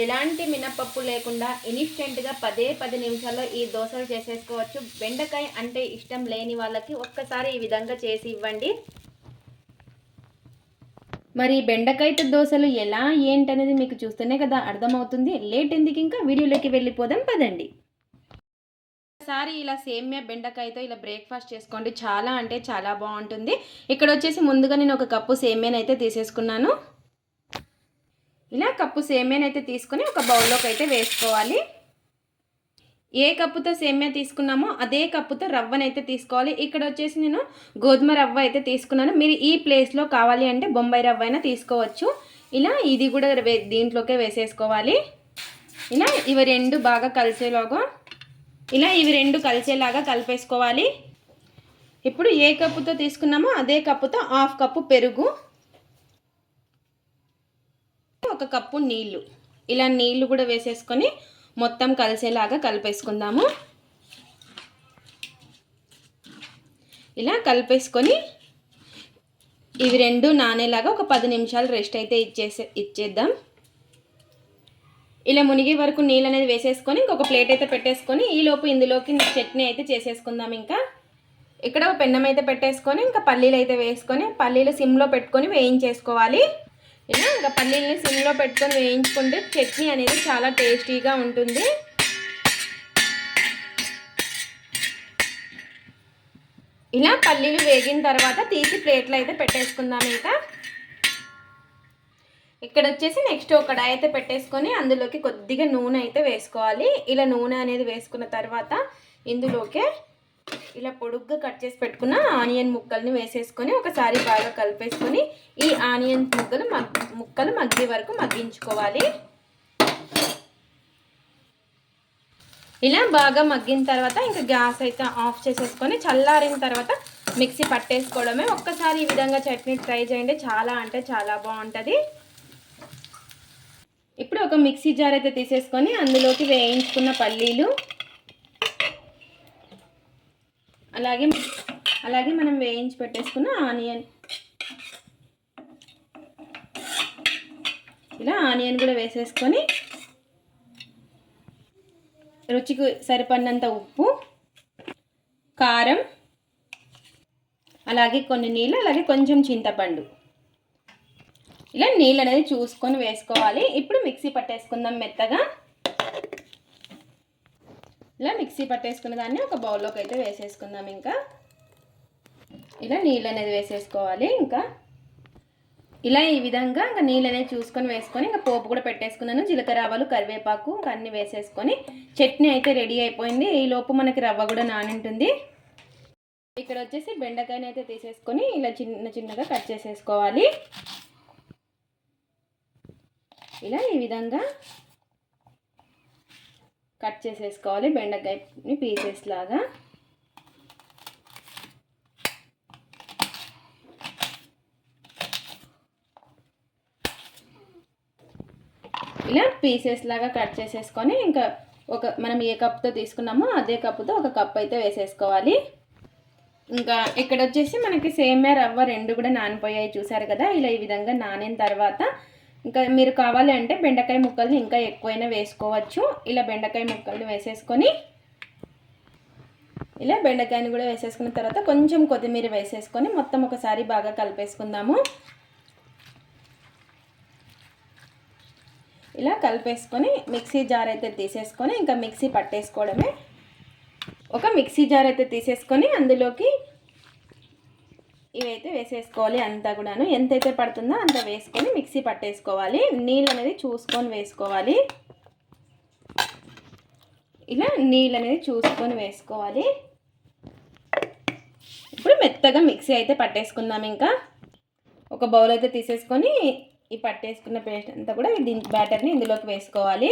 ఎలాంటి మినపప్పు లేకుండా ఇన్స్టెంట్గా పదే పది నిమిషాల్లో ఈ దోశలు చేసేసుకోవచ్చు. బెండకాయ అంటే ఇష్టం లేని వాళ్ళకి ఒక్కసారి ఈ విధంగా చేసి ఇవ్వండి. మరి బెండకాయ దోశలు ఎలా ఏంటనేది మీకు చూస్తేనే కదా అర్థమవుతుంది. లేట్ ఎందుకు ఇంకా? వీడియోలోకి వెళ్ళిపోదాం పదండి. ఒకసారి ఇలా సేమ్యా బెండకాయతో ఇలా బ్రేక్ఫాస్ట్ చేసుకోండి. చాలా అంటే చాలా బాగుంటుంది. ఇక్కడ వచ్చేసి ముందుగా నేను ఒక కప్పు సేమ్యాని అయితే తీసేసుకున్నాను. ఇలా కప్పు సేమ్యాని అయితే తీసుకొని ఒక బౌల్లోకి అయితే వేసుకోవాలి. ఏ కప్పుతో సేమ్యా తీసుకున్నామో అదే కప్పుతో రవ్వనైతే తీసుకోవాలి. ఇక్కడ వచ్చేసి నేను గోధుమ రవ్వ అయితే తీసుకున్నాను. మీరు ఈ ప్లేస్లో కావాలి అంటే బొంబాయి రవ్వ అయినా తీసుకోవచ్చు. ఇలా ఇది కూడా వే దీంట్లోకే వేసేసుకోవాలి. ఇలా ఇవి రెండు బాగా కలిసేలాగా ఇలా ఇవి రెండు కలిసేలాగా కలిపేసుకోవాలి. ఇప్పుడు ఏ కప్పుతో తీసుకున్నామో అదే కప్పుతో హాఫ్ కప్పు పెరుగు ఒక కప్పు నీళ్ళు ఇలా నీళ్ళు కూడా వేసేసుకొని మొత్తం కలిసేలాగా కలిపేసుకుందాము. ఇలా కలిపేసుకొని ఇవి రెండు నానేలాగా ఒక పది నిమిషాలు రెస్ట్ అయితే ఇచ్చేసే ఇచ్చేద్దాం. ఇలా మునిగే వరకు నీళ్ళు అనేది వేసేసుకొని ఇంకొక ప్లేట్ అయితే పెట్టేసుకొని ఈలోపు ఇందులోకి చట్నీ అయితే చేసేసుకుందాం ఇంకా. ఇక్కడ ఒక పెన్నం అయితే పెట్టేసుకొని ఇంకా పల్లీలు అయితే వేసుకొని పల్లీలు సిమ్లో పెట్టుకొని వేయించేసుకోవాలి. ఇంకా పల్లీలని సిమ్లో పెట్టుకొని వేయించుకుంటే చట్నీ అనేది చాలా టేస్టీగా ఉంటుంది. ఇలా పల్లీలు వేగిన తర్వాత తీసి ప్లేట్లో అయితే పెట్టేసుకుందాం ఇంకా. ఇక్కడ వచ్చేసి నెక్స్ట్ ఒక కడాయి అయితే పెట్టేసుకొని అందులోకి కొద్దిగా నూనె అయితే వేసుకోవాలి. ఇలా నూనె అనేది వేసుకున్న తర్వాత ఇందులోకే ఇలా పొడుగ్గా కట్ చేసి పెట్టుకున్న ఆనియన్ ముక్కల్ని వేసేసుకొని ఒకసారి బాగా కలిపేసుకొని ఈ ఆనియన్ ముక్కలు మగ్ ముక్కలు మగ్గే వరకు మగ్గించుకోవాలి. ఇలా బాగా మగ్గిన తర్వాత ఇంకా గ్యాస్ అయితే ఆఫ్ చేసేసుకొని చల్లారిన తర్వాత మిక్సీ పట్టేసుకోవడమే. ఒక్కసారి ఈ విధంగా చట్నీ ట్రై చేయండి. చాలా అంటే చాలా బాగుంటుంది. ఇప్పుడు ఒక మిక్సీ జార్ అయితే తీసేసుకొని అందులోకి వేయించుకున్న పల్లీలు అలాగే అలాగే మనం వేయించి పెట్టేసుకున్న ఆనియన్. ఇలా ఆనియన్ కూడా వేసేసుకొని రుచికి సరిపడినంత ఉప్పు కారం అలాగే కొన్ని నీళ్ళు అలాగే కొంచెం చింతపండు. ఇలా నీళ్ళు అనేది చూసుకొని వేసుకోవాలి. ఇప్పుడు మిక్సీ పట్టేసుకుందాం మెత్తగా. ఇలా మిక్సీ పట్టేసుకున్న దాన్ని ఒక బౌల్లోకి అయితే వేసేసుకుందాం ఇంకా. ఇలా నీళ్ళు అనేది వేసేసుకోవాలి ఇంకా. ఇలా ఈ విధంగా ఇంకా నీళ్ళు అనేది చూసుకొని వేసుకొని ఇంకా పోపు కూడా పెట్టేసుకున్నాను. జీలకర్ర ఆవాలు కరివేపాకు ఇంకా అన్నీ వేసేసుకొని చట్నీ అయితే రెడీ అయిపోయింది. ఈ లోపు మనకి రవ్వ కూడా నానింటుంది. ఇక్కడ వచ్చేసి బెండకాయని అయితే తీసేసుకొని ఇలా చిన్న చిన్నగా కట్ చేసేసుకోవాలి. ఇలా ఈ విధంగా కట్ చేసేసుకోవాలి బెండకాయని పీసెస్ లాగా. ఇలా పీసెస్ లాగా కట్ చేసేసుకొని ఇంకా ఒక మనం ఏ కప్తో తీసుకున్నామో అదే కప్పుతో ఒక కప్ అయితే వేసేసుకోవాలి. ఇంకా ఇక్కడ వచ్చేసి మనకి సేమ్యా రవ్వ రెండు కూడా నానిపోయాయి చూసారు కదా? ఇలా ఈ విధంగా నానిన తర్వాత ఇంకా మీరు కావాలి అంటే బెండకాయ ముక్కల్ని ఇంకా ఎక్కువైనా వేసుకోవచ్చు. ఇలా బెండకాయ ముక్కల్ని వేసేసుకొని ఇలా బెండకాయని కూడా వేసేసుకున్న తర్వాత కొంచెం కొత్తిమీర వేసేసుకొని మొత్తం ఒకసారి బాగా కలిపేసుకుందాము. ఇలా కలిపేసుకొని మిక్సీ జార్ అయితే తీసేసుకొని ఇంకా మిక్సీ పట్టేసుకోవడమే. ఒక మిక్సీ జార్ అయితే తీసేసుకొని అందులోకి ఇవైతే వేసేసుకోవాలి అంతా కూడాను. ఎంతైతే పడుతుందో అంత వేసుకొని మిక్సీ పట్టేసుకోవాలి. నీళ్ళు అనేది చూసుకొని వేసుకోవాలి. ఇలా నీళ్ళు అనేది చూసుకొని వేసుకోవాలి. ఇప్పుడు మెత్తగా మిక్సీ అయితే పట్టేసుకుందాం ఇంకా. ఒక బౌల్ అయితే తీసేసుకొని ఈ పట్టేసుకున్న పేస్ట్ అంతా కూడా దీని బ్యాటర్ని ఇందులోకి వేసుకోవాలి.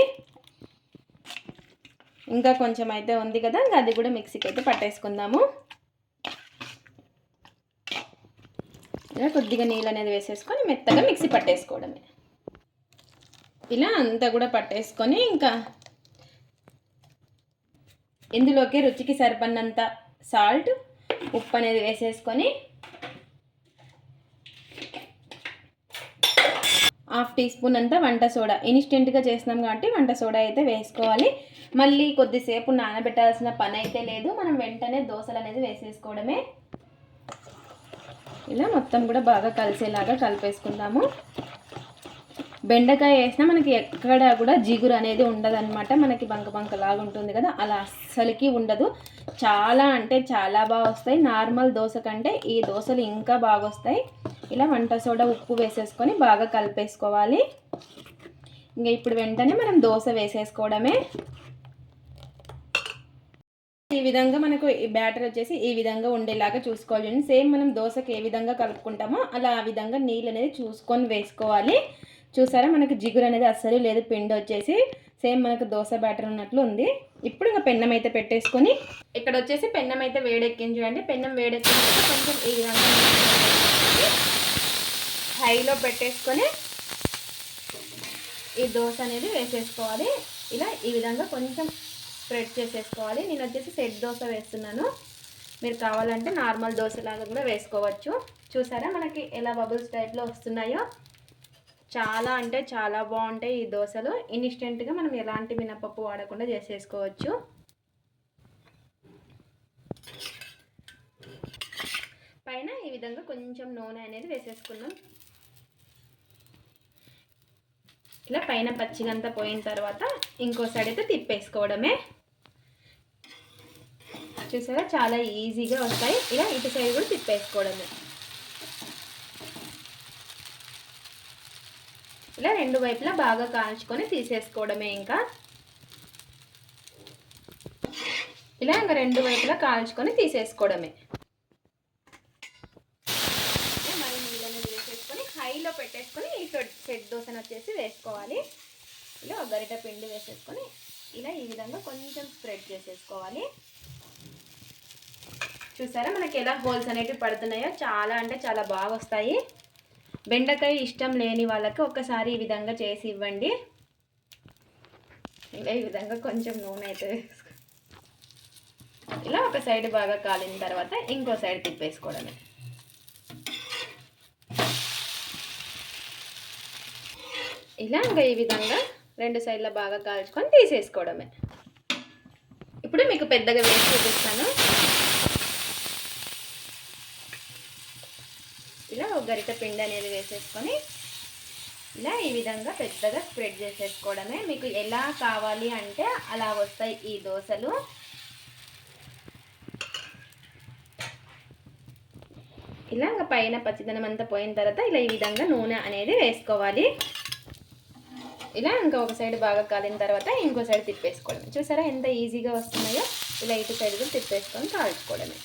ఇంకా కొంచెం అయితే ఉంది కదా ఇంకా అది కూడా మిక్సీకి అయితే పట్టేసుకుందాము. ఇలా కొద్దిగా నీళ్ళు అనేది వేసేసుకొని మెత్తగా మిక్సీ పట్టేసుకోవడమే. ఇలా అంతా కూడా పట్టేసుకొని ఇంకా ఇందులోకి రుచికి సరిపడినంత సాల్ట్ ఉప్పు అనేది వేసేసుకొని హాఫ్ టీ స్పూన్ అంతా వంట సోడా. ఇన్స్టెంట్గా చేసినాం కాబట్టి వంట సోడా అయితే వేసుకోవాలి. మళ్ళీ కొద్దిసేపు నానబెట్టాల్సిన పని అయితే లేదు. మనం వెంటనే దోశలు అనేది వేసేసుకోవడమే. ఇలా మొత్తం కూడా బాగా కలిసేలాగా కలిపేసుకుందాము. బెండకాయ వేసినా మనకి ఎక్కడ కూడా జిగురు అనేది ఉండదన్నమాట. మనకి బంక బంక లాగా ఉంటుంది కదా అలా అస్సలకి ఉండదు. చాలా అంటే చాలా బాగా వస్తాయి. నార్మల్ దోశ కంటే ఈ దోశలు ఇంకా బాగా వస్తాయి. ఇలా వంట సోడా ఉప్పు వేసేసుకొని బాగా కలిపేసుకోవాలి. ఇంకా ఇప్పుడు వెంటనే మనం దోశ వేసేసుకోవడమే. ఈ విధంగా మనకు ఈ బ్యాటర్ వచ్చేసి ఈ విధంగా ఉండేలాగా చూసుకోవాలి సేమ్ మనం దోశకి ఏ విధంగా కలుపుకుంటామో అలా ఆ విధంగా నీళ్ళు అనేది చూసుకొని వేసుకోవాలి. చూసారా మనకు జిగురు అనేది అస్సలు లేదు పిండి వచ్చేసి సేమ్ మనకు దోశ బ్యాటర్ ఉన్నట్లు ఉంది. ఇప్పుడు ఇంకా పెన్నం అయితే పెట్టేసుకొని ఇక్కడ వచ్చేసి పెన్నం అయితే వేడెక్కింది చూడండి. పెన్నం వేడెక్కించాక కొంచెం ఈ విధంగా హైలో పెట్టేసుకొని ఈ దోశ అనేది వేసేసుకోవాలి. ఇలా ఈ విధంగా కొంచెం స్ప్రెడ్ చేసేసుకోవాలి. నేను వచ్చేసి సెట్ దోశ వేస్తున్నాను. మీరు కావాలంటే నార్మల్ దోశ లాగా కూడా వేసుకోవచ్చు. చూసారా మనకి ఎలా బబుల్స్ టైప్లో వస్తున్నాయో? చాలా అంటే చాలా బాగుంటాయి ఈ దోశలు. ఇన్స్టెంట్గా మనం ఎలాంటి మినపప్పు వాడకుండా చేసేసుకోవచ్చు. పైన ఈ విధంగా కొంచెం నూనె అనేది వేసేసుకున్నాం. ఇలా పైన పచ్చిగంతా పోయిన తర్వాత ఇంకో సైడ్ అయితే తిప్పేసుకోవడమే. చూసారా? చాలా ఈజీగా వస్తాయి. ఇలా ఇటు సైడ్ కూడా తిప్పేసుకోవడమే. ఇలా రెండు వైపులా బాగా కాల్చుకొని తీసేసుకోవడమే ఇంకా. ఇలా ఇంకా రెండు వైపులా కాల్చుకొని తీసేసుకోవడమే. మరి నీళ్ళని వేసేసుకొని హైలో పెట్టేసుకొని ఈ సెట్ దోశను వచ్చేసి వేసుకోవాలి. ఇలా గరిట పిండి వేసేసుకొని ఇలా ఈ విధంగా కొంచెం స్ప్రెడ్ చేసేసుకోవాలి. చూసారా? మనకి ఎలా హోల్స్ అనేటివి పడుతున్నాయో చాలా అంటే చాలా బాగా వస్తాయి. బెండకాయ ఇష్టం లేని వాళ్ళకి ఒక్కసారి ఈ విధంగా చేసి ఇవ్వండి. ఇలా ఈ విధంగా కొంచెం నూనె అయితే ఇలా ఒక సైడ్ బాగా కాలిన తర్వాత ఇంకో సైడ్ తిప్పేసుకోవడమే. ఇలా ఇంకా ఈ విధంగా రెండు సైడ్ల బాగా కాల్చుకొని తీసేసుకోవడమే. ఇప్పుడు మీకు పెద్దగా వేసి చూపిస్తాను. ఒక గరిట పిండి అనేది వేసేసుకొని ఇలా ఈ విధంగా పెద్దగా స్ప్రెడ్ చేసేసుకోవడమే. మీకు ఎలా కావాలి అంటే అలా వస్తాయి ఈ దోశలు. ఇలా ఇంకా పైన పచ్చిదనం అంతా పోయిన తర్వాత ఇలా ఈ విధంగా నూనె అనేది వేసుకోవాలి. ఇలా ఇంకా ఒక సైడ్ బాగా కాలిన తర్వాత ఇంకో సైడ్ తిప్పేసుకోవడం చూసారా ఎంత ఈజీగా వస్తున్నాయో? ఇలా ఇటు సైడ్ కూడా తిప్పేసుకొని కాల్చుకోవడమే.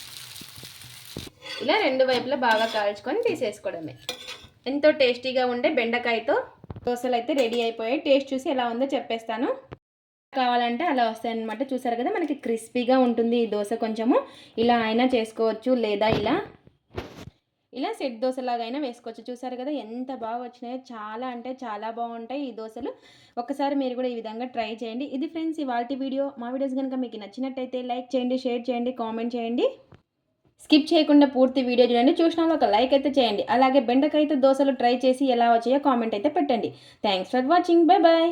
ఇలా రెండు వైపులా బాగా కాల్చుకొని తీసేసుకోవడమే. ఎంతో టేస్టీగా ఉండే బెండకాయతో దోశలు అయితే రెడీ అయిపోయాయి. టేస్ట్ చూసి ఎలా ఉందో చెప్పేస్తాను. కావాలంటే అలా వస్తాయన్నమాట. చూసారు కదా మనకి క్రిస్పీగా ఉంటుంది ఈ దోశ కొంచెము. ఇలా అయినా చేసుకోవచ్చు లేదా ఇలా. ఇలా సెట్ దోశలాగైనా వేసుకోవచ్చు. చూసారు కదా ఎంత బాగా వచ్చినాయో. చాలా అంటే చాలా బాగుంటాయి ఈ దోశలు. ఒకసారి మీరు కూడా ఈ విధంగా ట్రై చేయండి. ఇది ఫ్రెండ్స్ ఇవాళ వీడియో. మా వీడియోస్ కనుక మీకు నచ్చినట్టయితే లైక్ చేయండి షేర్ చేయండి కామెంట్ చేయండి. స్కిప్ చేయకుండా పూర్తి వీడియో చూడండి. చూసిన ఒక లైక్ అయితే చేయండి. అలాగే బెండకాయతో దోశలు ట్రై చేసి ఎలా వచ్చాయో కామెంట్ అయితే పెట్టండి. Thanks for watching bye bye